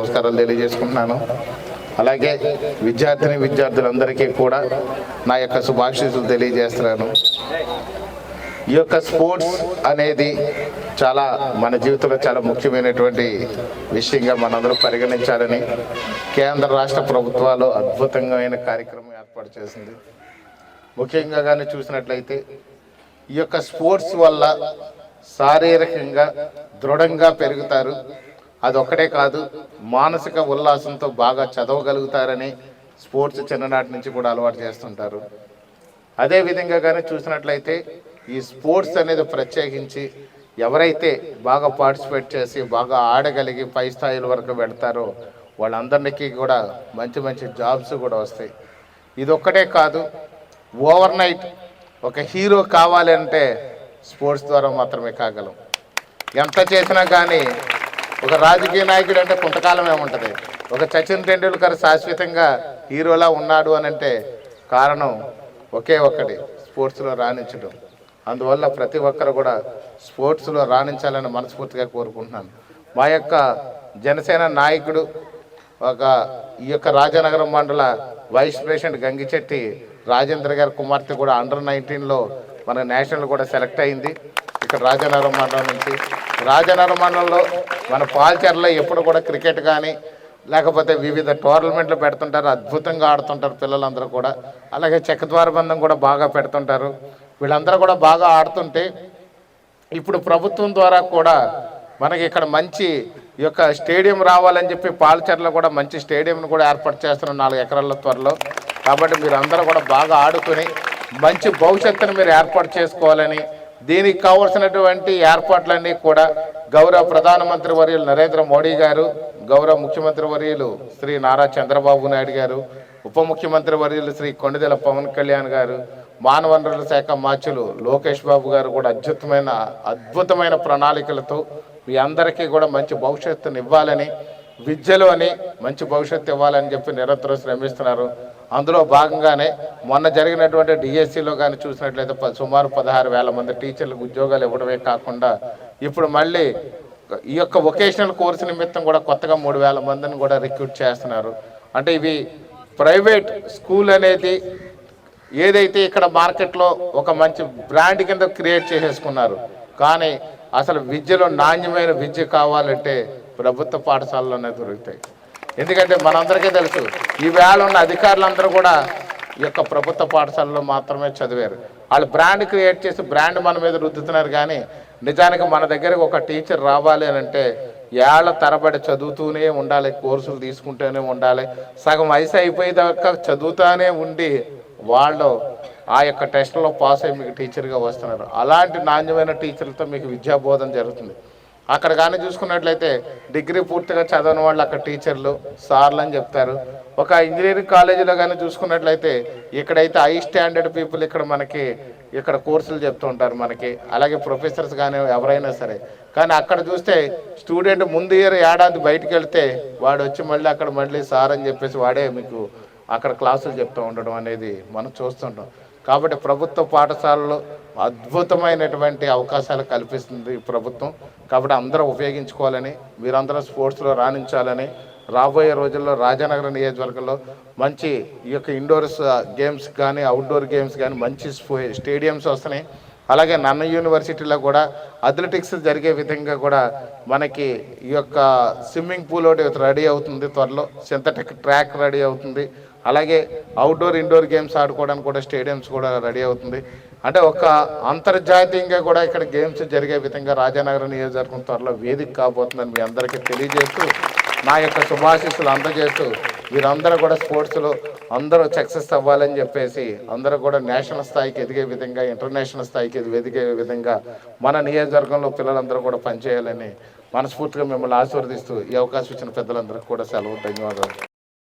నమస్కారాలు తెలియజేసుకుంటున్నాను. అలాగే విద్యార్థిని విద్యార్థులందరికీ కూడా నా యొక్క శుభాశీస్సులు తెలియజేస్తున్నాను. ఈ యొక్క స్పోర్ట్స్ అనేది చాలా మన జీవితంలో చాలా ముఖ్యమైనటువంటి విషయంగా మనందరూ పరిగణించాలని కేంద్ర రాష్ట్ర ప్రభుత్వాలు అద్భుతమైన కార్యక్రమం ఏర్పాటు చేసింది. ముఖ్యంగా కానీ చూసినట్లయితే ఈ యొక్క స్పోర్ట్స్ వల్ల శారీరకంగా దృఢంగా పెరుగుతారు. అదొక్కటే కాదు మానసిక ఉల్లాసంతో బాగా చదవగలుగుతారని స్పోర్ట్స్ చిన్ననాటి నుంచి కూడా అలవాటు చేస్తుంటారు. అదేవిధంగా కానీ చూసినట్లయితే ఈ స్పోర్ట్స్ అనేది ప్రత్యేకించి ఎవరైతే బాగా పార్టిసిపేట్ చేసి బాగా ఆడగలిగి పై స్థాయిల వరకు వెళ్తారో వాళ్ళందరికీ కూడా మంచి మంచి జాబ్స్ కూడా వస్తాయి. ఇది ఒక్కటే కాదు ఓవర్ నైట్ ఒక హీరో కావాలంటే స్పోర్ట్స్ ద్వారా మాత్రమే కాగలం. ఎంత చేసినా కానీ ఒక రాజకీయ నాయకుడు అంటే కొంతకాలం ఉంటుంది ఒక సచిన్ టెండూల్కర్ శాశ్వతంగా హీరోలా ఉన్నాడు అని అంటే కారణం ఒకే ఒక్కటి స్పోర్ట్స్లో రాణించడం. అందువల్ల ప్రతి ఒక్కరు కూడా స్పోర్ట్స్లో రాణించాలని మనస్ఫూర్తిగా కోరుకుంటున్నాను. మా యొక్క జనసేన నాయకుడు ఒక ఈ యొక్క రాజానగరం మండల వైస్ ప్రెసిడెంట్ గంగిచెట్టి రాజేంద్ర గారి కుమార్తె కూడా అండర్ నైన్టీన్లో మన నేషనల్ కూడా సెలెక్ట్ అయింది. ఇక్కడ రాజనగరం మండలం నుంచి. రాజనగరం మండలంలో మన పాల్చర్లో ఎప్పుడు కూడా క్రికెట్ కానీ లేకపోతే వివిధ టోర్నమెంట్లు పెడుతుంటారు అద్భుతంగా ఆడుతుంటారు పిల్లలందరూ కూడా. అలాగే చెక్కద్వార బంధం కూడా బాగా పెడుతుంటారు. వీళ్ళందరూ కూడా బాగా ఆడుతుంటే ఇప్పుడు ప్రభుత్వం ద్వారా కూడా మనకి ఇక్కడ మంచి ఈ యొక్క స్టేడియం రావాలని చెప్పి పాలచర్లో కూడా మంచి స్టేడియంను కూడా ఏర్పాటు చేస్తున్నాం నాలుగు ఎకరాల త్వరలో. కాబట్టి మీరు అందరూ కూడా బాగా ఆడుకుని మంచి భవిష్యత్తును మీరు ఏర్పాటు చేసుకోవాలని దీనికి కావలసినటువంటి ఏర్పాట్లన్నీ కూడా గౌరవ ప్రధానమంత్రి వర్యులు నరేంద్ర మోడీ గారు గౌరవ ముఖ్యమంత్రి వర్యులు శ్రీ నారా చంద్రబాబు నాయుడు గారు ఉప ముఖ్యమంత్రి వర్యులు శ్రీ కొండదెల పవన్ కళ్యాణ్ గారు మానవ వనరుల శాఖ మార్చులు లోకేష్ బాబు గారు కూడా అద్భుతమైన అద్భుతమైన ప్రణాళికలతో మీ అందరికీ కూడా మంచి భవిష్యత్తును ఇవ్వాలని విద్యలో అని మంచి భవిష్యత్తు ఇవ్వాలని చెప్పి నిరంతరం శ్రమిస్తున్నారు. అందులో భాగంగానే మొన్న జరిగినటువంటి డిఎస్సిలో కానీ చూసినట్లయితే సుమారు పదహారు వేల మంది టీచర్లకు ఉద్యోగాలు ఇవ్వడమే కాకుండా ఇప్పుడు మళ్ళీ ఈ యొక్క వొకేషనల్ కోర్సు నిమిత్తం కూడా కొత్తగా మూడు వేల మందిని కూడా రిక్రూట్ చేస్తున్నారు. అంటే ఇవి ప్రైవేట్ స్కూల్ అనేది ఏదైతే ఇక్కడ మార్కెట్లో ఒక మంచి బ్రాండ్ కింద క్రియేట్ చేసేసుకున్నారు కానీ అసలు విద్యలో నాణ్యమైన విద్య కావాలంటే ప్రభుత్వ పాఠశాలలోనే దొరుకుతాయి. ఎందుకంటే మనందరికీ తెలుసు ఈవేళ ఉన్న అధికారులందరూ కూడా ఈ యొక్క ప్రభుత్వ పాఠశాలలో మాత్రమే చదివారు. వాళ్ళు బ్రాండ్ క్రియేట్ చేసి బ్రాండ్ మన మీద రుద్దుతున్నారు కానీ నిజానికి మన దగ్గరకు ఒక టీచర్ రావాలి అని అంటే ఏళ్ళ తరబడి చదువుతూనే ఉండాలి కోర్సులు తీసుకుంటూనే ఉండాలి సగం వయసు అయిపోయేదాకా చదువుతూనే ఉండి వాళ్ళు ఆ యొక్క టెస్ట్లో పాస్ అయ్యి మీకు టీచర్గా వస్తున్నారు. అలాంటి నాణ్యమైన టీచర్లతో మీకు విద్యాబోధన జరుగుతుంది. అక్కడ కానీ చూసుకున్నట్లయితే డిగ్రీ పూర్తిగా చదవని వాళ్ళు అక్కడ టీచర్లు సార్లు అని చెప్తారు. ఒక ఇంజనీరింగ్ కాలేజీలో కానీ చూసుకున్నట్లయితే ఇక్కడైతే హై స్టాండర్డ్ పీపుల్ ఇక్కడ మనకి ఇక్కడ కోర్సులు చెప్తూ ఉంటారు మనకి. అలాగే ప్రొఫెసర్స్ కానీ ఎవరైనా సరే. కానీ అక్కడ చూస్తే స్టూడెంట్ ముందు ఇయర్ ఏడాది బయటికి వెళ్తే వాడు వచ్చి మళ్ళీ అక్కడ మళ్ళీ సార్ అని చెప్పేసి వాడే మీకు అక్కడ క్లాసులు చెప్తూ ఉండడం అనేది మనం చూస్తుంటాం. కాబట్టి ప్రభుత్వ పాఠశాలలో అద్భుతమైనటువంటి అవకాశాలు కల్పిస్తుంది ప్రభుత్వం. కాబట్టి అందరూ ఉపయోగించుకోవాలని మీరందరూ స్పోర్ట్స్లో రాణించాలని రాబోయే రోజుల్లో రాజనగర నియోజకవర్గంలో మంచి ఈ యొక్క ఇండోర్స్ గేమ్స్ కానీ అవుట్డోర్ గేమ్స్ కానీ మంచి స్పో- స్టేడియంస్ వస్తున్నాయి. అలాగే నన్న యూనివర్సిటీలో కూడా అథ్లెటిక్స్ జరిగే విధంగా కూడా మనకి ఈ యొక్క స్విమ్మింగ్ పూల్ ఒకటి రెడీ అవుతుంది త్వరలో. సింథటిక్ ట్రాక్ రెడీ అవుతుంది. అలాగే అవుట్డోర్ ఇండోర్ గేమ్స్ ఆడుకోవడానికి కూడా స్టేడియంస్ కూడా రెడీ అవుతుంది. అంటే ఒక అంతర్జాతీయంగా కూడా ఇక్కడ గేమ్స్ జరిగే విధంగా రాజానగరం నియోజకవర్గం త్వరలో వేదిక కాబోతుందని మీ అందరికీ తెలియజేస్తూ నా యొక్క శుభాశీస్సులు అందజేస్తూ వీరందరూ కూడా స్పోర్ట్స్లో అందరూ సక్సెస్ అవ్వాలని చెప్పేసి అందరూ కూడా నేషనల్ స్థాయికి ఎదిగే విధంగా ఇంటర్నేషనల్ స్థాయికి ఎదిగే విధంగా మన నియోజకవర్గంలో పిల్లలందరూ కూడా పనిచేయాలని మనస్ఫూర్తిగా మిమ్మల్ని ఆశీర్వదిస్తూ ఈ అవకాశం ఇచ్చిన పెద్దలందరికీ కూడా సెలవు ధన్యవాదాలు.